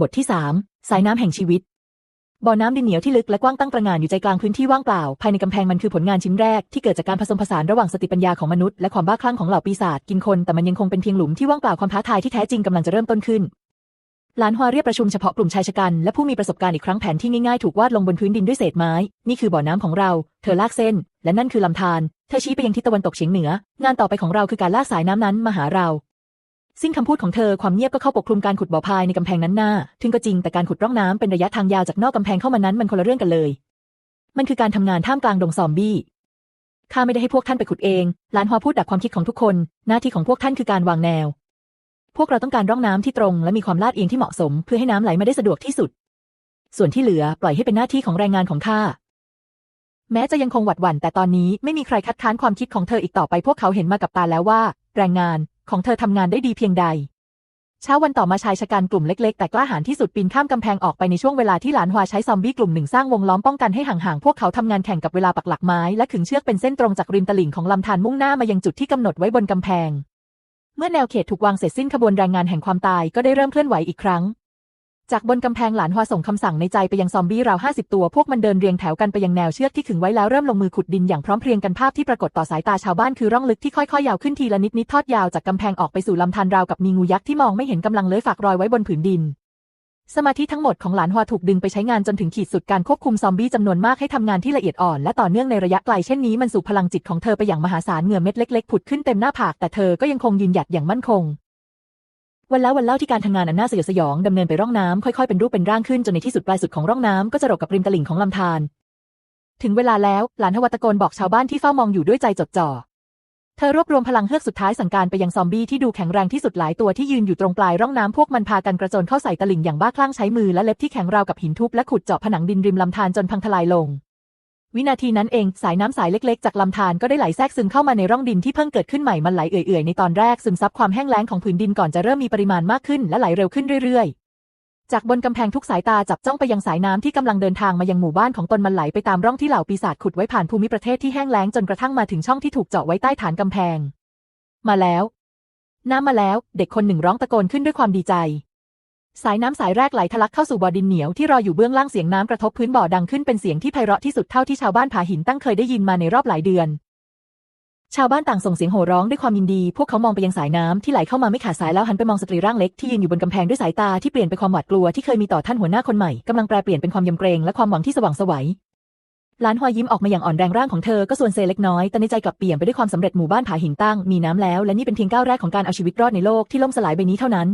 บทที่สามสายน้ำแห่งชีวิต บ่อน้ำดินเหนียวที่ลึกและกว้างตั้งประหง่านอยู่ใจกลางพื้นที่ว่างเปล่า ภายในกำแพงมันคือผลงานชิ้นแรกที่เกิดจากการผสมผสานระหว่างสติปัญญาของมนุษย์และความบ้าคลั่งของเหล่าปีศาจกินคน แต่มันยังคงเป็นเพียงหลุมที่ว่างเปล่าความท้าทายที่แท้จริงกำลังจะเริ่มต้นขึ้นหลานฮวาเรียกประชุมเฉพาะกลุ่มชายชะกันและผู้มีประสบการณ์อีกครั้งแผนที่ง่ายๆถูกวาดลงบนพื้นดินด้วยเศษไม้ นี่คือบ่อน้ำของเรา เธอลากเส้น และนั่นคือลำธาร เธอชี้ไปยังทิศตะวันตกเฉียงเหนือ งานต่อไปของเราคือการลากสายน้ำนั้นมาหาเรา สิ้นคำพูดของเธอความเงียบก็เข้าปกคลุมการขุดบ่อภายในกำแพงนั้นหน้า ถึงก็จริงแต่การขุดร่องน้ำเป็นระยะทางยาวจากนอกกำแพงเข้ามานั้นมันคนละเรื่องกันเลย มันคือการทำงานท่ามกลางดงซอมบี้ข้าไม่ได้ให้พวกท่านไปขุดเองหลานฮวาพูดดักความคิดของทุกคน หน้าที่ของพวกท่านคือการวางแนว พวกเราต้องการร่องน้ำที่ตรง และมีความลาดเอียงที่เหมาะสม เพื่อให้น้ำไหลมาได้สะดวกที่สุด ส่วนที่เหลือปล่อยให้เป็นหน้าที่ของแรงงานของข้าแม้จะยังคงหวัดหวั่นแต่ตอนนี้ไม่มีใครคัดค้านความคิดของเธออีกต่อไปพวกเขาเห็นมากับตาแล้วว่า แรงงาน ของเธอทำงานได้ดีเพียงใด เช้าวันต่อมาชายชะกันกลุ่มเล็กๆ แต่กล้าหาญที่สุดปีนข้ามกำแพงออกไปในช่วงเวลาที่หลานฮวาใช้ซอมบี้กลุ่มหนึ่งสร้างวงล้อมป้องกันให้ห่างๆ พวกเขาทำงานแข่งกับเวลาปักหลักไม้และขึงเชือกเป็นเส้นตรงจากริมตลิ่งของลำธารมุ่งหน้ามายังจุดที่กำหนดไว้บนกำแพง เมื่อแนวเขตถูกวางเสร็จสิ้นขบวนแรงงานแห่งความตายก็ได้เริ่มเคลื่อนไหวอีกครั้ง จากบนกำแพงหลานฮวาส่งคำสั่งในใจไปยังซอมบี้ราวห้าสิบตัว พวกมันเดินเรียงแถวกันไปยังแนวเชือกที่ขึงไว้แล้วเริ่มลงมือขุดดินอย่างพร้อมเพรียงกันภาพที่ปรากฏต่อสายตาชาวบ้านคือร่องลึกที่ค่อยๆยาวขึ้นทีละนิดนิดทอดยาวจากกำแพงออกไปสู่ลำธารราวกับมีงูยักษ์ที่มองไม่เห็นกำลังเลื้อยฝากรอยไว้บนผืนดิน สมาธิทั้งหมดของหลานฮวาถูกดึงไปใช้งานจนถึงขีดสุดการควบคุมซอมบี้จำนวนมากให้ทำงานที่ละเอียดอ่อนและต่อเนื่องในระยะไกลเช่นนี้มันสู่พลังจิตของเธอไปอย่างมหาศาลเหงื่อเม็ดเล็กๆผุดขึ้นเต็มหน้าผากแต่เธอก็ยังคงยืนหยัดอย่างมั่นคง วันแล้ววันเล่าที่การทำงานอันน่าสยดสยองดำเนินไปร่องน้ำค่อยๆเป็นรูปเป็นร่างขึ้นจนในที่สุดปลายสุดของร่องน้ำก็จะรบกับริมตลิ่งของลำธารถึงเวลาแล้วหลานทวัตตะโกนบอกชาวบ้านที่เฝ้ามองอยู่ด้วยใจจดจ่อเธอรวบรวมพลังเฮือกสุดท้ายสั่งการไปยังซอมบี้ที่ดูแข็งแรงที่สุดหลายตัวที่ยืนอยู่ตรงปลายร่องน้ำพวกมันพากันกระโจนเข้าใส่ตลิ่งอย่างบ้าคลั่งใช้มือและเล็บที่แข็งราวกับหินทุบและขุดเจาะผนังดินริมลำธารจนพังทลายลง วินาทีนั้นเองสายน้ำสายเล็กๆ จากลำธารก็ได้ไหลแทรกซึมเข้ามาในร่องดินที่เพิ่งเกิดขึ้นใหม่มันไหลเอื่อยๆ ในตอนแรกซึมซับความแห้งแล้งของผืนดินก่อนจะเริ่มมีปริมาณมากขึ้นและไหลเร็วขึ้นเรื่อยๆ จากบนกำแพงทุกสายตาจับจ้องไปยังสายน้ำที่กำลังเดินทางมายังหมู่บ้านของตนมันไหลไปตามร่องที่เหล่าปีศาจขุดไว้ผ่านภูมิประเทศที่แห้งแล้งจนกระทั่งมาถึงช่องที่ถูกเจาะไว้ใต้ฐานกำแพง มาแล้ว น้ำมาแล้ว เด็กคนหนึ่งร้องตะโกนขึ้นด้วยความดีใจ สายน้ำสายแรกไหลทะลักเข้าสู่บ่อดินเหนียวที่รออยู่เบื้องล่างเสียงน้ำกระทบพื้นบ่อดังขึ้นเป็นเสียงที่ไพเราะที่สุดเท่าที่ชาวบ้านผาหินตั้งเคยได้ยินมาในรอบหลายเดือน ชาวบ้านต่างส่งเสียงโห่ร้องด้วยความยินดี พวกเขามองไปยังสายน้ำที่ไหลเข้ามาไม่ขาดสายแล้วหันไปมองสตรีร่างเล็กที่ยืนอยู่บนกำแพงด้วยสายตาที่เปลี่ยนไปความหวาดกลัวที่เคยมีต่อท่านหัวหน้าคนใหม่กำลังแปลเปลี่ยนเป็นความยำเกรงและความหวังที่สว่างสวัยหลานฮวายิ้มออกมาอย่างอ่อนแรงร่างของเธอก็ส่วนเซเล็กน้อย แต่ในใจกลับเปลี่ยนไปด้วยความสำเร็จหมู่บ้านผาหินตั้งมีน้ำแล้ว และนี่เป็นเพียงก้าวแรกของการเอาชีวิตรอดในโลกที่ล่มสลายใบนี้เท่านั้น